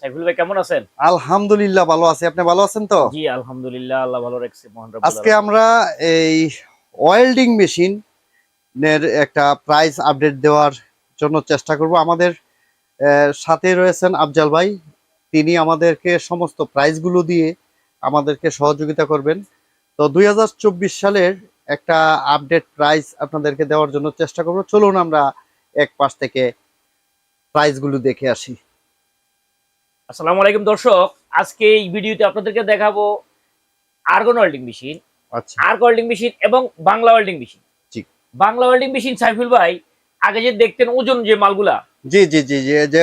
সাইফুল ভাই কেমন আছেন? আলহামদুলিল্লাহ ভালো আছি। আপনি ভালো আছেন তো? জি আলহামদুলিল্লাহ আল্লাহ ভালো রাখছে আজকে আমরা এই ওয়েল্ডিং মেশিন এর একটা প্রাইস আপডেট দেওয়ার জন্য চেষ্টা করব। আমাদের সাথে রয়েছেন আফজাল ভাই। তিনি আমাদেরকে সমস্ত প্রাইসগুলো দিয়ে আমাদেরকে সহযোগিতা করবেন। তো দুই হাজার চব্বিশ সালের একটা আপডেট প্রাইস আপনাদেরকে দেওয়ার জন্য চেষ্টা করব। চলুন আমরা এক পাশ থেকে প্রাইসগুলো দেখে আসি। আসসালামু আলাইকুম দর্শক আজকে এই ভিডিওতে আপনাদেরকে দেখাবো আর্গন ওয়েল্ডিং মেশিন আচ্ছা। আর্ক ওয়েল্ডিং মেশিন এবং বাংলা ওয়েল্ডিং মেশিন জি। বাংলা ওয়েল্ডিং মেশিন সাইফুল ভাই আগে যে দেখতেন ওজন যে মালগুলা জি জি জি জি যে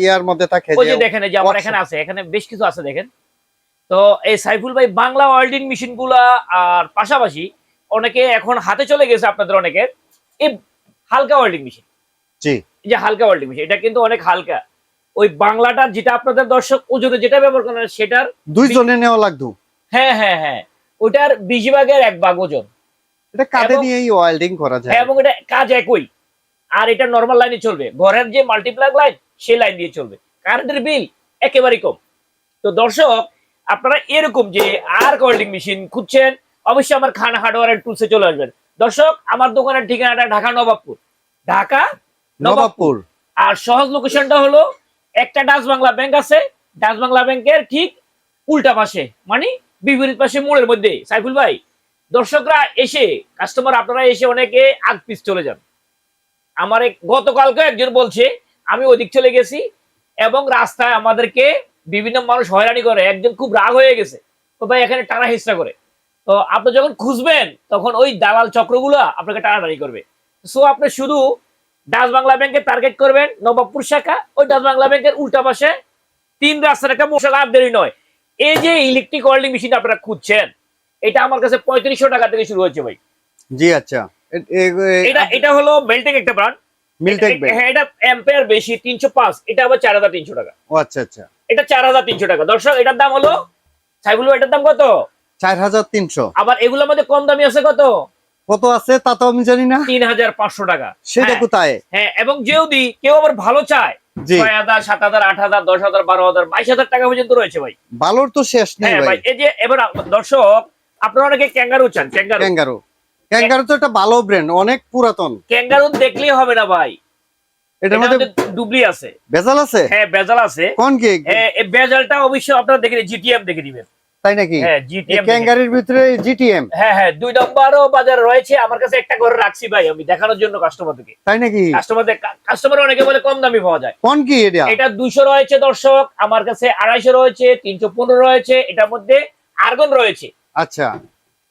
ইয়ার মধ্যে থাকে ওই যে যে দেখেন এই যে আমার এখানে আছে এখানে বেশ কিছু আছে দেখেন। তো এই সাইফুল ভাই বাংলা ওয়েল্ডিং মেশিনগুলা আর পাশাপাশি অনেকে এখন হাতে চলে গেছে আপনাদের অনেকের এই হালকা ওয়েল্ডিং মেশিন জি। এই যে হালকা ওয়েল্ডিং মেশিন এটা কিন্তু অনেক হালকা। ওই বাংলাটা যেটা আপনাদের দর্শক ওজনে যেটা ব্যবহার করেন সেটার দুইজনে নেওয়া লাগতো। হ্যাঁ হ্যাঁ হ্যাঁ। ওটার বিশ ভাগের এক ভাগ ওজন। এটা কাঁধে নিয়েই ওয়েল্ডিং করা যায়। হ্যাঁ এবং এটা কাজ একই। আর এটা নর্মাল লাইনে চলবে। ঘরের যে মাল্টিপ্লাগ লাইন সেই লাইন দিয়ে চলবে। কারেন্টের বিল একেবারেই কম। তো দর্শক আপনারা এরকম যে আর ওয়েল্ডিং মেশিন খুঁজছেন অবশ্যই আমার খান হার্ডওয়ার এন্ড টুলসে চলে আসবেন। দর্শক আমার দোকানের ঠিকানাটা ঢাকা নবাবপুর। ঢাকা নবাবপুর। আর সহজ লোকেশনটা হলো একটা ডাচ বাংলা ব্যাংক আছে, ডাচ বাংলা ব্যাংকের ঠিক উল্টা পাশে মানে বিপরীত পাশে মোড়ের মধ্যে। সাইফুল ভাই, দর্শকরা এসে কাস্টমার আপনারা এসে অনেকে আগ পিস চলে যান। আমার গতকালকে একজন বলছে, আমি ওদিক চলে গেছি এবং রাস্তায় আমাদেরকে বিভিন্ন মানুষ হয়রানি করে। একজন খুব রাগ হয়ে গেছে। তো ভাই, এখানে টানা হিস্সা করে। তো আপনি যখন খুঁজবেন, তখন ওই দালাল চক্রগুলো আপনাকে টানাটানি করবে। সো আপনি শুধু ডাচ বাংলা ব্যাংকে টার্গেট করবেন নবাবপুর শাখা ওই ডাচ বাংলা ব্যাংকের উল্টা পাশে তিন রাস্তার একটা মশা লাভ দেরি নয়। এই যে ইলেকট্রিক ওয়েল্ডিং মেশিন আপনারা খুঁজছেন এটা আমার কাছে পঁয়ত্রিশশো টাকা থেকে শুরু হয়েছে ভাই। জি আচ্ছা। এটা এটা হলো বেল্টেক একটা ব্র্যান্ড মিলটেক হ্যাঁ এটা অ্যাম্পেয়ার বেশি তিনশো পাঁচ এটা আবার চার হাজার তিনশো টাকা। ও আচ্ছা আচ্ছা। এটা চার হাজার তিনশো টাকা। দর্শক এটার দাম হলো সাইবুল এটার দাম কত? চার হাজার তিনশো। আবার এগুলোর মধ্যে কম দামি আছে কত? কত আছে তা তো আমি জানি না। তিন হাজার পাঁচশো টাকা। সেটা হ্যাঁ, কোথায়? হ্যাঁ এবং যদি কেউ আবার ভালো চায়। ছয় হাজার সাত হাজার আট হাজার দশ হাজার বারো হাজার বাইশ হাজার টাকা পর্যন্ত রয়েছে ভাই। বালোর তো শেষ নেই হ্যাঁ ভাই। ভাই এই যে এবার দর্শক আপনারা অনেকে ক্যাঙ্গারু চান ক্যাঙ্গারু। ক্যাঙ্গারু। ক্যাঙ্গারু তো একটা ভালো ব্র্যান্ড অনেক পুরাতন। ক্যাঙ্গারু দেখলেই হবে না ভাই। এটার মধ্যে ডুবলি আছে। আছে? হ্যাঁ বেজাল আছে। কোন কি? হ্যাঁ, বেজালটা অবশ্যই আপনারা দেখে জিটিএম দেখে দিবেন তাই নাকি? হ্যাঁ ক্যাঙ্গারির ভিতরে জিটিএম হ্যাঁ হ্যাঁ দুই নম্বরও বাজার রয়েছে। আমার কাছে একটা করে রাখছি ভাই আমি দেখানোর জন্য কাস্টমারদেরকে তাই নাকি? কাস্টমারদের কাস্টমার অনেকে বলে কম দামি পাওয়া যায়। কোন কি এটা? এটা দুইশো রয়েছে দর্শক আমার কাছে আড়াইশো রয়েছে তিনশো পনেরো রয়েছে এটার মধ্যে আর্গন রয়েছে। আচ্ছা।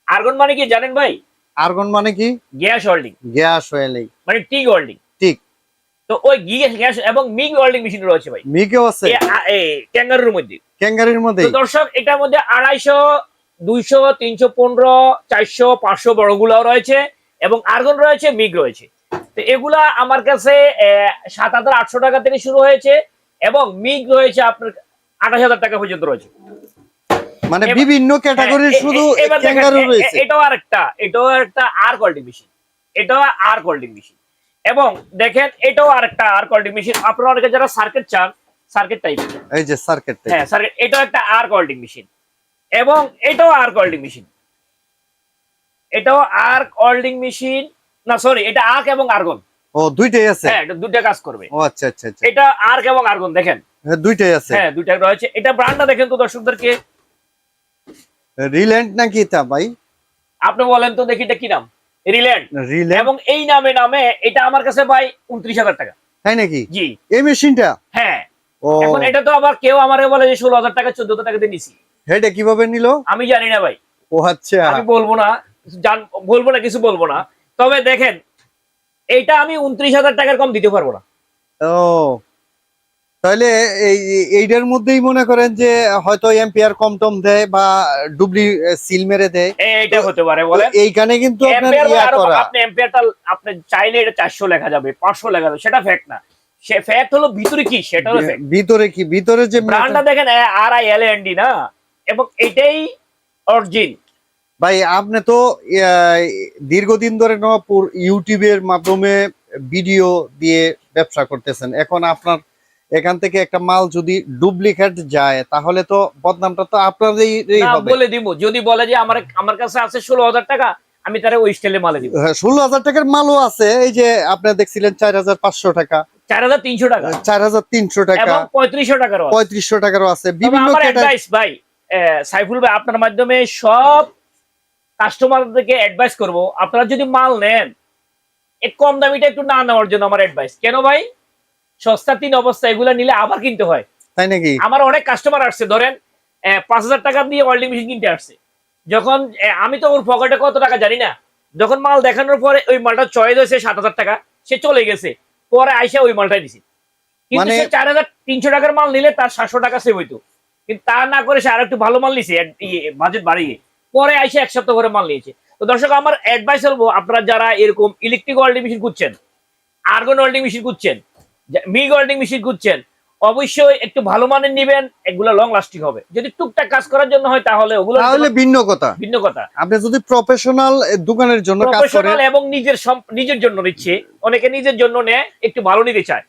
আর্গন মানে কি জানেন ভাই? আর্গন মানে কি? গ্যাস হোল্ডিং গ্যাস ওয়েলিং মানে টি হোল্ডিং তো ওই গ্যাস এবং মিগ ওয়েল্ডিং মেশিন রয়েছে ভাই। মিকেও আছে? ক্যাঙ্গারুর মধ্যে। ক্যাঙ্গারির মধ্যে তো দর্শক এটার মধ্যে আড়াইশো দুইশো তিনশো পনেরো চারশো পাঁচশো বড়গুলাও রয়েছে এবং আর্গন রয়েছে মিগ রয়েছে। তো এগুলা আমার কাছে সাত হাজার আটশো টাকা থেকে শুরু হয়েছে এবং মিগ রয়েছে আপনার আঠাশ হাজার টাকা পর্যন্ত রয়েছে। মানে বিভিন্ন ক্যাটাগরির হ্যাঁ, শুধু এ- রয়েছে। এটাও আরেকটা এটাও একটা আর কোয়ালিটি মেশিন এটাও আর কোয়ালিটি মেশিন এবং দেখেন এটাও আরেকটা আর কোয়ালিটি মেশিন আপনারা অনেকে যারা সার্কিট চান সার্কিট টাইপ এই যে সার্কিট হ্যাঁ সার্কিট এটাও একটা আর কোয়ালিটি মেশিন এবং এটাও আর কোয়ালিটি মেশিন এটাও আর ওয়েল্ডিং মেশিন না সরি এটা আর্ক এবং আর্গন ও দুইটাই আছে? হ্যাঁ এটা দুইটা কাজ করবে। ও আচ্ছা আচ্ছা আচ্ছা। এটা আর্ক এবং আর্গন দেখেন। হ্যাঁ, দুইটাই আছে। হ্যাঁ দুইটা রয়েছে এটা ব্র্যান্ডটা দেখেন তো দর্শকদেরকে। রিল্যান্ড নাকি তা ভাই? আপনি বলেন তো দেখি এটা কি নাম। রিল্যান্ড। এবং এই নামে নামে এটা আমার কাছে ভাই উনত্রিশ হাজার টাকা। তাই নাকি? জি। এই মেশিনটা? হ্যাঁ। এখন এটা তো আবার কেউ আমারে বলে যে ষোলো হাজার টাকা চোদ্দ হাজার টাকা দিয়ে নিছি। হেডে কীভাবে নিল? আমি জানি না ভাই। ও আচ্ছা। আমি বলব না। জান বলব না কিছু বলব না। তবে দেখেন এইটা আমি উনত্রিশ হাজার টাকার কম দিতে পারব না। ও। তাহলে এই এই- এইটার মধ্যেই মনে করেন যে হয়তো এম্পিয়ার কম টম দেয় বা ডুবলি সিল মেরে দেয়। এইটা হতে পারে বলেন। এইখানে কিন্তু আপনার ইয়া করা। আপনি এম্পিয়ারটা আপনি চাইলে এটা চারশো লেখা যাবে পাঁচশো লেখা যাবে সেটা ফ্যাক্ট না। সে ফ্যাক্ট হলো ভিতরে কি সেটা হলো। ভিতরে কি ভিতরে যে ব্র্যান্ডটা দেখেন R I L N D না? এবং এটাই অরিজিন। ভাই আপনি তো দীর্ঘদিন ধরে নবাবপুর ইউটিউবের মাধ্যমে ভিডিও দিয়ে ব্যবসা করতেছেন। এখন আপনার এখান থেকে একটা মাল যদি ডুপ্লিকেট যায় তাহলে তো বদনামটা তো আপনাদেরই হবে। বলে দিব। যদি বলে যে আমার আমার কাছে আছে ষোলো হাজার টাকা আমি তারা ওই স্টাইলে মালে দিব। হ্যাঁ, ষোলো হাজার টাকার মালও আছে। এই যে আপনি দেখছিলেন চার হাজার পাঁচশো টাকা। চার হাজার তিনশো টাকা। চার হাজার তিনশো টাকা। এবং পঁয়ত্রিশশো টাকারও আছে। পঁয়ত্রিশশো টাকারও আছে। বিভিন্ন ভাই সাইফুল ভাই আপনার মাধ্যমে সব কাস্টমারদেরকে অ্যাডভাইস করব। আপনারা যদি মাল নেন এক কম দামিটা একটু না নেওয়ার জন্য আমার অ্যাডভাইস কেন ভাই? সস্তা তিন অবস্থা এগুলো নিলে আবার কিনতে হয়। তাই নাকি? আমার অনেক কাস্টমার আসছে ধরেন পাঁচ হাজার টাকা দিয়ে ওয়েল্ডিং মেশিন কিনতে আসছে। যখন আমি তো ওর পকেটে কত টাকা জানি না। যখন মাল দেখানোর পরে ওই মালটা চয়েস হয়েছে সাত হাজার টাকা সে চলে গেছে। পরে আইসা ওই মালটাই দিছি। কিন্তু মানে- সে চার হাজার তিনশো টাকার মাল নিলে তার সাতশো টাকা সেভ হইতো। কিন্তু তা না করে সে আর একটু ভালো মাল নিছে বাজেট বাড়িয়ে। পরে আইসা এক সপ্তাহ করে মাল নিয়েছে। তো দর্শক আমার অ্যাডভাইস বলব আপনারা যারা এরকম ইলেকট্রিক ওয়েল্ডিং মেশিন খুঁজছেন আর্গন ওয়েল্ডিং মেশিন খুঁজছেন মিগ ওয়েল্ডিং মেশিন খুঁজছেন অবশ্যই একটু ভালো মানের নিবেন এগুলো লং লাস্টিং হবে। যদি টুকটাক কাজ করার জন্য হয় তাহলে ওগুলো তাহলে ভিন্ন কথা। ভিন্ন কথা। আপনি যদি প্রফেশনাল দোকানের জন্য কাজ করেন প্রফেশনাল এবং নিজের নিজের জন্য নিচ্ছে। অনেকে নিজের জন্য নেয় একটু ভালো নিতে চায়।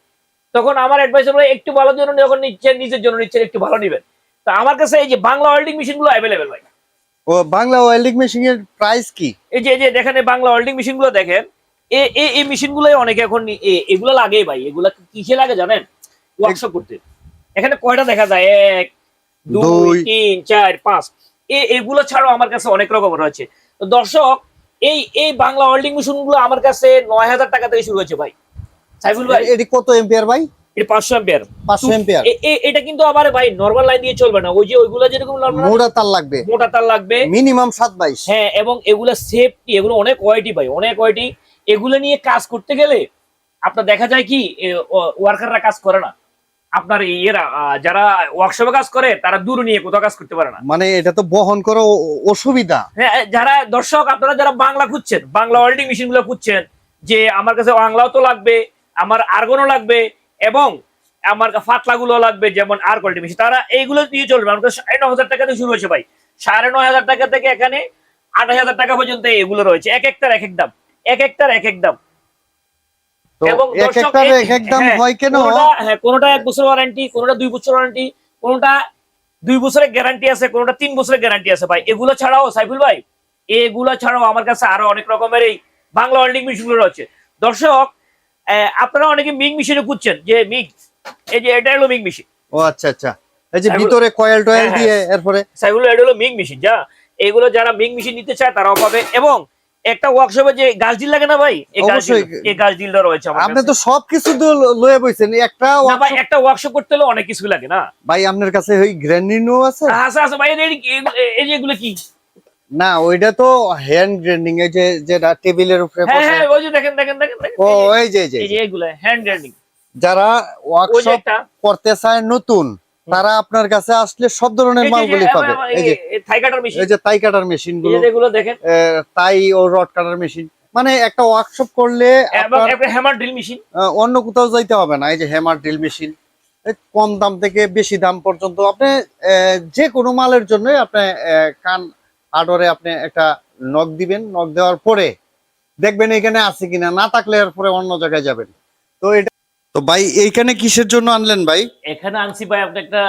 তখন আমার অ্যাডভাইস হলো একটু ভালো জন্য যখন নিচ্ছেন নিজের জন্য নিচ্ছেন একটু ভালো নিবেন। তো আমার কাছে এই যে বাংলা ওয়েল্ডিং মেশিনগুলো অ্যাভেলেবেল ভাই। ও বাংলা ওয়েল্ডিং মেশিন এর প্রাইস কি? এই যে এই যে দেখেন বাংলা ওয়েল্ডিং মেশিনগুলো দেখেন। এই মেশিন গুলোই অনেকে এখন এগুলো লাগে ভাই। এগুলা কিসে লাগে জানেন? ওয়ার্কশপ করতে। এখানে কয়টা দেখা যায়? এক দুই দুই। তিন চার পাঁচ। এগুলো ছাড়াও আমার কাছে অনেক রকম রয়েছে। দর্শক এই এই বাংলা ওয়েল্ডিং মেশিনগুলো আমার কাছে নয় হাজার টাকা থেকে শুরু হয়েছে ভাই। সাইফুল ভাই। এটি কত এম্পিয়ার ভাই? এটা পাঁচশো এম্পিয়ার পাঁচশো এম্পিয়ার এটা কিন্তু আবার ভাই নর্মাল লাইন দিয়ে চলবে না। ওই যে ওইগুলো যেরকম মোটা তার লাগবে। মোটা তার লাগবে। মিনিমাম সাত বাইশ। হ্যাঁ এবং এগুলো সেফটি এগুলো অনেক কোয়ালিটি ভাই অনেক কোয়ালিটি এগুলো নিয়ে কাজ করতে গেলে আপনার দেখা যায় কি ওয়ার্কাররা কাজ করে না। আপনার ইয়েরা যারা ওয়ার্কশপে কাজ করে তারা দূর নিয়ে কোথাও কাজ করতে পারে না। মানে এটা তো বহন করা অসুবিধা। হ্যাঁ যারা দর্শক আপনারা যারা বাংলা খুঁজছেন বাংলা ওয়েল্ডিং মেশিনগুলো খুঁজছেন যে আমার কাছে বাংলাও তো লাগবে আমার আর্গনও লাগবে এবং আমার ফাতলা গুলো লাগবে যেমন আর কোয়ালিটি মেশিন তারা এইগুলো দিয়ে চলবে। আমার কাছে সাড়ে ন হাজার টাকা থেকে শুরু হয়েছে ভাই। সাড়ে ন হাজার টাকা থেকে এখানে আঠাশ হাজার টাকা পর্যন্ত এগুলো রয়েছে। এক একটার এক এক দাম। এক একটার এক এক দাম। এবং দর্শক এক এক দাম হ্যাঁ, হয় কেন হ্যাঁ? কোনোটা এক বছর ওয়ারেন্টি কোনোটা দুই বছর ওয়ারেন্টি কোনোটা দুই বছরের গ্যারান্টি আছে কোনোটা তিন বছরের গ্যারান্টি আছে ভাই। এগুলো ছাড়াও সাইফুল ভাই এগুলো ছাড়াও আমার কাছে আরও অনেক রকমের এই বাংলা ওয়েল্ডিং মেশিনগুলো রয়েছে। দর্শক আপনারা অনেকে মিগ মেশিনে খুঁজছেন যে মিগ এই যে এটা হলো মিগ মেশিন ও আচ্ছা আচ্ছা। এই যে ভিতরে কয়েল টয়েল হ্যাঁ, দিয়ে এরপরে? সাইফুল এটা হলো মিগ মেশিন যা। এগুলো যারা মিগ মেশিন নিতে চায় তারাও পাবে। এবং একটা ওয়ার্কশপে যে গাছ ডিল লাগে না ভাই? এই গাছ ডিলটা রয়েছে আপনি তো সবকিছু তো লয়ে বইছেন। একটা ভাই একটা ওয়ার্কশপ করতে হলে অনেক কিছু লাগে না? ভাই আপনার কাছে ওই গ্র্যান্ডিনো আছে? আছে আছে ভাই এই যে- এই যে এগুলো কি? না ওইটা তো হ্যান্ড গ্রাইন্ডিং এই যে যেটা টেবিলের উপরে হ্যাঁ হ্যাঁ ওই যে দেখেন দেখেন দেখেন। ও এই যে- এই যে এগুলো হ্যান্ড গ্রাইন্ডিং যারা ওয়ার্কশপ করতে চায় নতুন তারা আপনার কাছে আসলে সব ধরনের মালগুলি পাবে। এই যে থাই কাটার মেশিন এই যে তাই কাটার মেশিনগুলো। দেখেন। তাই ও রড কাটার মেশিন মানে একটা ওয়ার্কশপ করলে হ্যামার ড্রিল মেশিন অন্য কোথাও যাইতে হবে না। এই যে হ্যামার ড্রিল মেশিন কম দাম থেকে বেশি দাম পর্যন্ত আপনি যে কোনো মালের জন্য আপনি কান আডরে আপনি একটা নখ দিবেন। নখ দেওয়ার পরে দেখবেন এখানে আছে কিনা। না থাকলে এরপরে অন্য জায়গায় যাবেন। তো এটা তো ভাই এইখানে কিসের জন্য আনলেন ভাই? এখানে আনছি ভাই আপনি একটা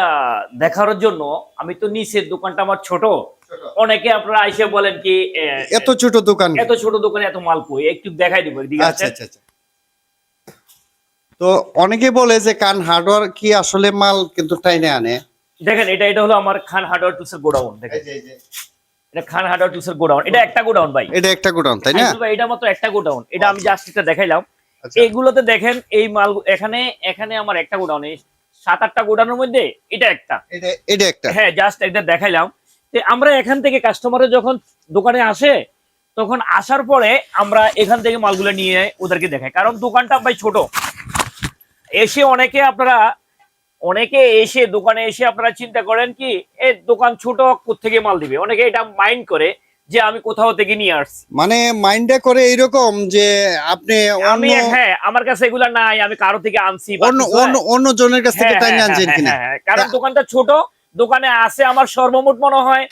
দেখার জন্য। আমি তো নিচের দোকানটা আমার ছোট। অনেকে আপনারা আইসে বলেন কি এত ছোট দোকান। এত ছোট দোকানে এত মাল কই? একটু দেখাই দিব এদিকে আচ্ছা আচ্ছা। আচ্ছা তো অনেকে বলে যে কান হার্ডওয়্যার কি আসলে মাল কিন্তু টাইনে আনে। দেখেন এটা এটা হলো আমার খান হার্ডওয়্যার টুলসের গোডাউন দেখেন। এটা খান হার্ডওয়্যার টুলসের গোডাউন। এটা একটা গোডাউন ভাই। এটা একটা গোডাউন তাই না? ভাই, এটা মাত্র একটা গোডাউন। এটা আমি জাস্ট এটা দেখাইলাম। আচ্ছা। এইগুলোতে দেখেন এই মাল এখানে এখানে আমার একটা গোডাউন সাত আটটা গোডাউনের মধ্যে এটা একটা। এটা একটা। হ্যাঁ জাস্ট এটা দেখাইলাম। আমরা এখান থেকে কাস্টমারের যখন দোকানে আসে তখন আসার পরে আমরা এখান থেকে মালগুলো নিয়ে ওদেরকে দেখাই। কারণ দোকানটা ভাই ছোট। এসে অনেকে আপনারা অনেকে এসে দোকানে এসে আপনারা চিন্তা করেন কি এ দোকান ছোট থেকে মাল দিবে? অনেকে এটা মাইন্ড করে। যে আমি কোথাও থেকে নিয়ে আসছি। মানে মাইন্ডটা করে এইরকম যে আপনি আমি হ্যাঁ আমার কাছে এগুলা নাই আমি কারও থেকে আনছি অন্য অন্য হ্যাঁ। অন্য জনের কাছ থেকে হ্যাঁ, টাইনে হ্যাঁ, আনছেন হ্যাঁ, কিনা? হ্যাঁ, হ্যাঁ, কারণ দোকানটা ছোট দোকানে আছে আমার সর্বমোট মনে হয়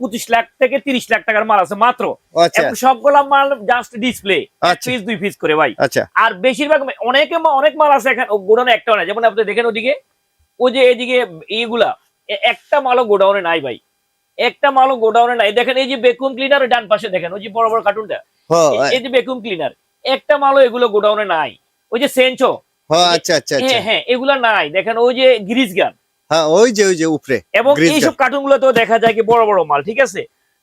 পঁচিশ লাখ থেকে তিরিশ লাখ টাকার মাল আছে মাত্র। আচ্ছা। সবগুলা মাল জাস্ট ডিসপ্লে পিস দুই পিস করে ভাই। আচ্ছা। আর বেশিরভাগ অনেকে অনেক মাল আছে এখানে গোডাউনে একটা নাই। যেমন আপনি দেখেন ওদিকে ওই যে এদিকে এইগুলা একটা মালও গোডাউনে নাই ভাই। একটা মালও গোডাউনে নাই। দেখেন এই যে বেকুম ক্লিনার ডান পাশে দেখেন ওই যে বড় বড় কার্টুনটা হ্যাঁ এই যে বেকুম ক্লিনার একটা মালও এগুলো গোডাউনে নাই। ওই যে সেঞ্চো হ্যাঁ আচ্ছা আচ্ছা আচ্ছা। হ্যাঁ হ্যাঁ এগুলা নাই। দেখেন ওই যে গ্রিস গান হ্যাঁ ওই যে ওই যে উপরে এবং Grease এইসব কার্টুন গুলোতেও দেখা যায় কি বড় বড় মাল ঠিক আছে?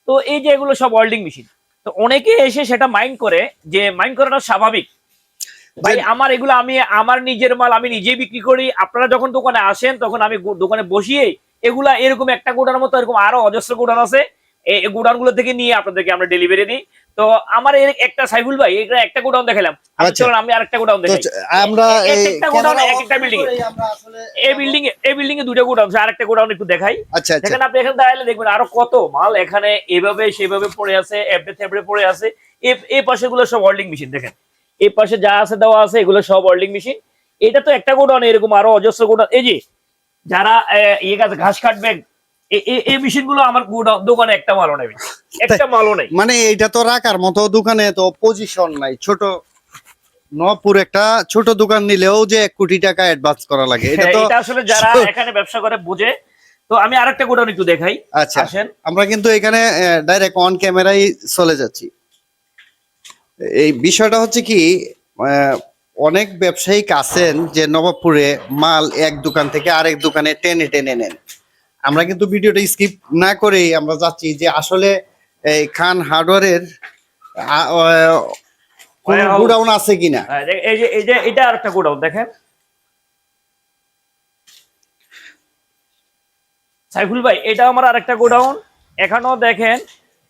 তো এই যে এগুলো সব ওয়েল্ডিং মেশিন তো অনেকে এসে সেটা মাইন্ড করে যে মাইন্ড করাটা স্বাভাবিক। ভাই আমার এগুলো আমি আমার নিজের মাল আমি নিজে বিক্রি করি। আপনারা যখন দোকানে আসেন তখন আমি দোকানে বসিয়ে এগুলা এরকম একটা গোডার মতো এরকম আরও অজস্র গোডান আছে। এই গোডাউনগুলো থেকে নিয়ে আপনাদেরকে আমরা ডেলিভারি দিই। তো আমার একটা সাইফুল ভাই এটা একটা গোডাউন দেখালাম আচ্ছা। চলুন আমি আরেকটা গোডাউন দেখাই। আমরা একটা গোডাউন এক একটা বিল্ডিং এই বিল্ডিং এ এই বিল্ডিং এ দুটো গোডাউন আছে আরেকটা গোডাউন একটু দেখাই। আচ্ছা আচ্ছা। দেখেন আপনি এখানে দাঁড়ালে দেখবেন আরও কত মাল এখানে এভাবে সেভাবে পড়ে আছে এবড়ে থেবড়ে পড়ে আছে। এই পাশে গুলো সব ওয়েল্ডিং মেশিন দেখেন। এই পাশে যা আছে দেওয়া আছে এগুলো সব ওয়েল্ডিং মেশিন এটা তো একটা গোডাউন এরকম আরও অজস্র গোডাউন। এই যে যারা ইয়ে গাছ ঘাস কাটবে এই মেশিনগুলো আমার দোকানে একটা মালও নেই। একটা মালও নেই। মানে এইটা তো রাখার মতো দোকানে তো পজিশন নাই। ছোট নপুর একটা ছোট দোকান নিলেও যে এক কোটি টাকা অ্যাডভান্স করা লাগে এটা হ্যাঁ, তো এটা আসলে যারা এখানে ব্যবসা করে বুঝে। তো আমি আরেকটা গোডাউন একটু দেখাই। আচ্ছা আমরা কিন্তু এখানে ডাইরেক্ট অন ক্যামেরাই চলে যাচ্ছি। এই বিষয়টা হচ্ছে কি আহ, অনেক ব্যবসায়িক আছেন যে নবাবপুরে মাল এক দোকান থেকে আরেক দোকানে টেনে টেনে নেন। আমরা কিন্তু ভিডিওটা স্কিপ না করেই আমরা যাচ্ছি যে আসলে এই খান হার্ডওয়ারের। গুডাউন আছে কিনা? হ্যাঁ, এই যে এই যে এটা আরেকটা গোডাউন দেখেন। সাইফুল ভাই এটা আমার আরেকটা গোডাউন। এখানেও দেখেন।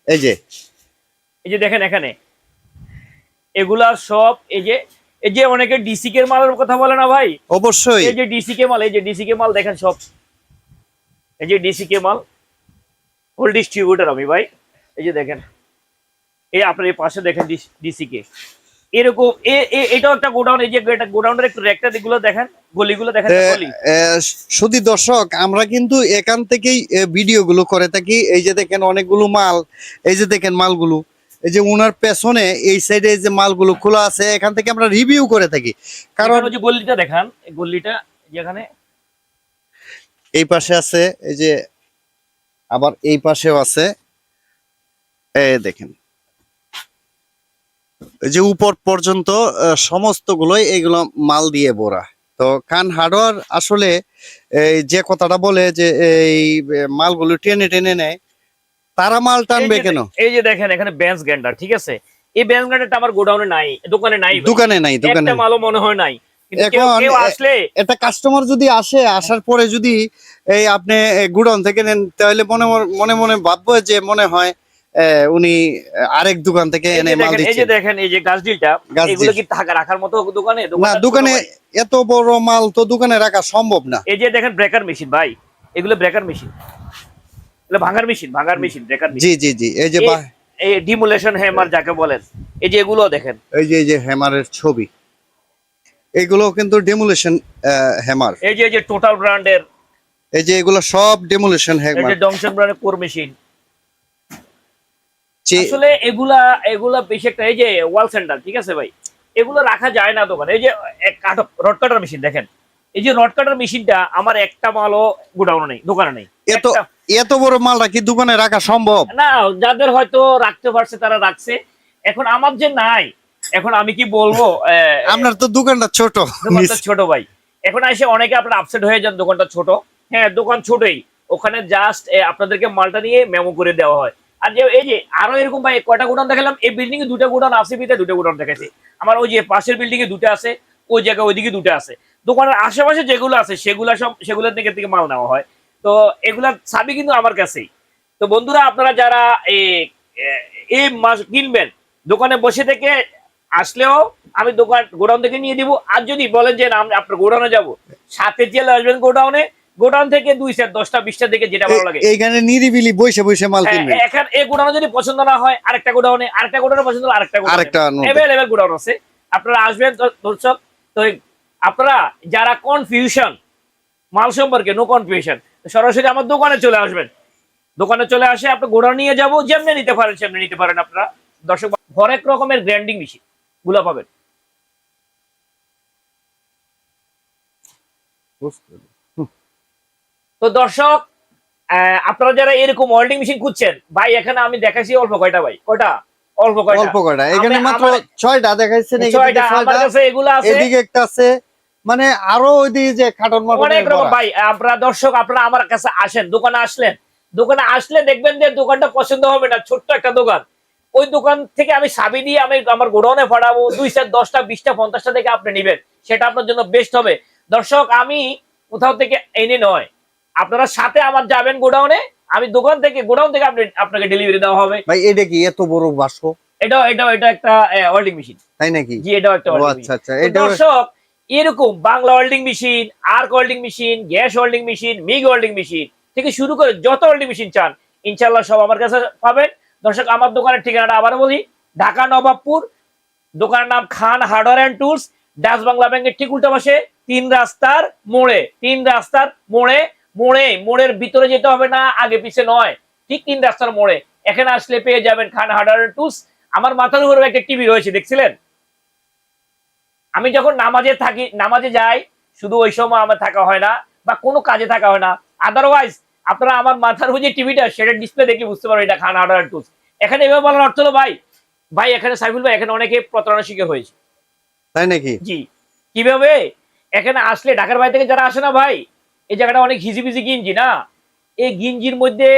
এই যে। এই যে দেখেন এখানে। এগুলা সব এই যে এই যে অনেকে ডিসি কে মালের কথা বলে না ভাই? অবশ্যই। এই যে ডিসি কে মাল এই যে ডিসি কে মাল দেখেন সব। এই যে ডিসি কে মাল হোল ডিস্ট্রিবিউটর আমি ভাই। এই যে দেখেন এই আপনার এই পাশে দেখেন ডিসি কে। এরকম এটাও একটা গোডাউন এই যে গোডাউনের একটু রেকটা দিকগুলো দেখেন গলিগুলো দেখেন শুধু দর্শক আমরা কিন্তু এখান থেকেই ভিডিও গুলো করে থাকি। এই যে দেখেন অনেকগুলো মাল এই যে দেখেন মালগুলো। এই যে উনার পেছনে এই সাইডে যে মালগুলো খোলা আছে এখান থেকে আমরা রিভিউ করে থাকি। কারণ যে গলিটা দেখান এই গলিটা যেখানে এই পাশে আছে এই যে আবার এই পাশেও আছে। এই দেখেন। এই যে উপর পর্যন্ত আহ, সমস্তগুলোই এগুলো মাল দিয়ে ভরা। তো কান হার্ডওয়ার আসলে এই যে কথাটা বলে যে এই মালগুলো টেনে টেনে নেয় তারা মাল টানবে কেন? এই যে দেখেন এখানে বেঞ্চ গ্যান্ডার ঠিক আছে? এই বেঞ্চ গ্যান্ডারটা আমার গোডাউনে নাই দোকানে নাই দোকানে নাই দোকানে মালও মনে হয় নাই। এখন কাস্টমার যদি আসে আসার পরে যদি এই আপনি গুডাউন থেকে নেন তাহলে মনে মনে- মনে ভাববো যে মনে হয় উনি আরেক দোকান থেকে এনে মাল এই যে দেখেন এই যে এগুলো কি টাকা রাখার মতো দোকানে? না দোকানে এত বড় মাল তো দোকানে রাখা সম্ভব না। এই যে দেখেন ব্রেকার মেশিন ভাই। এগুলো ব্রেকার মেশিন ভাঙার মেশিন ভাঙার মেশিন ব্রেকার মেশিন জি জি জি এই যে এই ডিমোলেশন হ্যামার যাকে বলেন এই যে এগুলো দেখেন। এই যে এই যে হ্যামারের ছবি এগুলো কিন্তু ডেমুলেশন হ্যামার এই যে এই যে টোটাল ব্র্যান্ডের এই যে এগুলো সব ডেমুলেশন এই যে ডংশন ব্র্যান্ডের কোর মেশিন আসলে এগুলা এগুলা বেশি একটা এই যে ওয়াল সেন্টার ঠিক আছে ভাই? এগুলো রাখা যায় না দোকানে। এই যে এক কাট রড কাটার মেশিন দেখেন। এই যে রড কাটার মেশিনটা আমার একটা মালও গোডাউনে নেই দোকানে নেই। এত এত বড় মালটা কি দোকানে রাখা সম্ভব? না যাদের হয়তো রাখতে পারছে তারা রাখছে। এখন আমার যে নাই এখন আমি কি বলব? আপনার তো দোকানটা ছোট। ছোট ভাই। এখন এসে অনেকে আপনার আপসেট হয়ে যান দোকানটা ছোট। হ্যাঁ দোকান ছোটই। ওখানে জাস্ট আপনাদেরকে মালটা নিয়ে মেমো করে দেওয়া হয়। আর যে এই যে আরও এরকম ভাই কয়টা গোডাউন দেখালাম? এই বিল্ডিং এ দুটো গোডাউন আছে বিতে দুটো গোডাউন দেখাইছে। আমার ওই যে পাশের বিল্ডিং এ দুটো আছে ওই জায়গায় ওইদিকে দুটো আছে। দোকানের আশেপাশে যেগুলো আছে সেগুলা সব সেগুলোর থেকে থেকে মাল নেওয়া হয়। তো এগুলা চাবি কিন্তু আমার কাছেই। তো বন্ধুরা আপনারা যারা এই- মাস কিনবেন দোকানে বসে থেকে আসলেও আমি দোকান গোডাউন থেকে নিয়ে দিব আর যদি বলেন যে না আপনার গোডাউনে যাব সাথে চলে আসবেন গোডাউনে। গোডাউন থেকে দুই সেট দশটা বিশটা থেকে যেটা ভালো লাগে। এ- এইখানে নিরিবিলি বসে বসে মাল হ্যাঁ, কিনবেন। এখন এই গোডাউনে যদি পছন্দ না হয় আরেকটা গোডাউনে আরেকটা গোডাউনে পছন্দ হলে আরেকটা গোডাউনে। আরেকটা। অ্যাভেলেবেল গোডাউন আছে। আপনারা আসবেন দর্শক তো আপনারা যারা কনফিউশন মাল সম্পর্কে নো কনফিউশন সরাসরি আমার দোকানে চলে আসবেন। দোকানে চলে আসে আপনি গোড়া নিয়ে যাব যেমনি নিতে পারেন সেমনি নিতে পারেন আপনারা। দর্শক হরেক রকমের গ্র্যান্ডিং মেশিনগুলো পাবেন। তো দর্শক আপনারা যারা এরকম ওয়েল্ডিং মেশিন খুঁজছেন ভাই এখানে আমি দেখাইছি অল্প কয়টা ভাই? কয়টা? অল্প কয়টা? অল্প কয়টা। এখানে মাত্র আমার- ছয়টা দেখাইছেন এখানে ছয়টা আমার কাছে এগুলো আছে। এদিকে একটা আছে মানে আরও ওইদিকে যে খাটন অনেক রকম ভাই আপনারা দর্শক আপনারা আমার কাছে আসেন দোকানে আসলেন। দোকানে আসলে দেখবেন যে দোকানটা পছন্দ হবে না ছোট্ট একটা দোকান। ওই দোকান থেকে আমি সাবি দিয়ে আমি আমার গোডাউনে পাঠাবো দুই চার দশটা বিশটা পঞ্চাশটা থেকে আপনি নেবেন। সেটা আপনার জন্য বেস্ট হবে। দর্শক আমি কোথাও থেকে এনে নয়। আপনারা সাথে আমার যাবেন গোডাউনে আমি দোকান থেকে গোডাউন থেকে আপনি আপনাকে ডেলিভারি দেওয়া হবে। ভাই এটা কি এত বড় বাসো এটাও এটা এটা একটা ওয়েল্ডিং মেশিন তাই নাকি? জি এটাও একটা আচ্ছা আচ্ছা এটা দর্শক এরকম Bangla welding machine arc welding machine gas welding machine MIG welding machine থেকে শুরু করে যত ওয়েল্ডিং মেশিন চান ইনশাল্লাহ সব আমার কাছে পাবেন। দর্শক, আমার দোকানের ঠিকানাটা আবার বলি, ঢাকা নবাবপুর, দোকানের নাম Khan hardware and tools, Dutch Bangla ব্যাংকের ঠিক উল্টা পাশে, তিন রাস্তার মোড়ে, তিন রাস্তার মোড়ে মোড়ে, মোড়ের ভিতরে যেতে হবে না, আগে পিছে নয়, ঠিক তিন রাস্তার মোড়ে। এখানে আসলে পেয়ে যাবেন খান হার্ডওয়ার অ্যান্ড টুলস। আমার মাথার উপরে একটা টিভি রয়েছে, দেখছিলেন? আমি যখন নামাজে থাকি নামাজে যাই শুধু ওই সময় আমার থাকা হয় না বা কোনো কাজে থাকা হয় না। আদারওয়াইজ আপনারা আমার মাথার যে টিভিটা সেটা ডিসপ্লে দেখে বুঝতে পারবেন এটা খান অর্ডার টুলস এখানে এভাবে বলার অর্থ হলো ভাই ভাই এখানে সাইফুল ভাই এখানে অনেকে প্রতারণা শিখে হয়েছে। তাই নাকি? জি। কীভাবে? এখানে আসলে ঢাকার বাইরে থেকে যারা আসে না ভাই এই জায়গাটা অনেক হিজিবিজি গিঞ্জি না? এই গিঞ্জির মধ্যে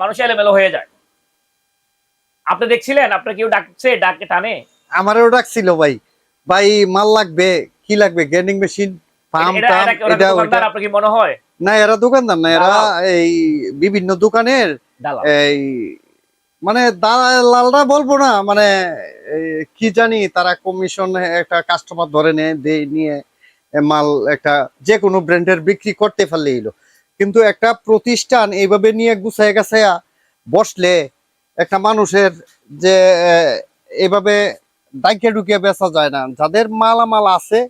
মানুষ এলোমেলো হয়ে যায়। আপনি দেখছিলেন? আপনার কেউ ডাকছে ডাকে টানে? আমারও ডাকছিল ভাই। ভাই মাল লাগবে কি লাগবে? গ্যান্ডিং মেশিন পাম্প এটা- আপনার কি মনে হয়? না এরা দোকানদার না এরা এই বিভিন্ন দোকানের এই মানে দালালরা বলব না মানে কি জানি তারা কমিশন একটা কাস্টমার ধরে নেয় নিয়ে মাল একটা যে কোনো ব্র্যান্ডের বিক্রি করতে পারলে এলো কিন্তু একটা প্রতিষ্ঠান এইভাবে নিয়ে গুছায় গাছায়া বসলে একটা মানুষের যে আহ, এইভাবে ডাইকে ঢুকে বেচা যায় না। যাদের মালামাল আছে,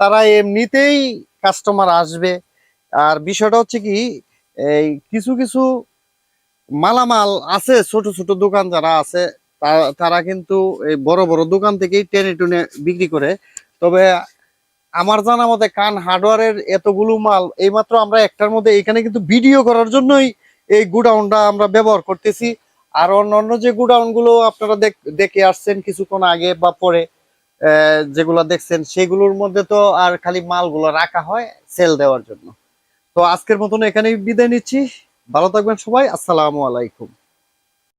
তারা এমনিতেই কাস্টমার আসবে। আর বিষয়টা হচ্ছে কি, এই কিছু কিছু মালামাল আছে, ছোট ছোট দোকান যারা আছে তারা কিন্তু এই বড় বড় দোকান থেকেই টেনে টুনে বিক্রি করে। তবে আমার জানা মতে কান হার্ডওয়ারের এতগুলো মাল, এইমাত্র আমরা একটার মধ্যে এখানে কিন্তু ভিডিও করার জন্যই এই গুডাউনটা আমরা ব্যবহার করতেছি। আর অন্যান্য যে গুডাউনগুলো আপনারা দেখ- আসছেন কিছুক্ষণ আগে বা পরে যেগুলো দেখছেন, সেগুলোর মধ্যে তো আর খালি মালগুলো রাখা হয় সেল দেওয়ার জন্য। তো আজকের মতন এখানেই বিদায় নিচ্ছি। ভালো থাকবেন সবাই। আসসালামু আলাইকুম।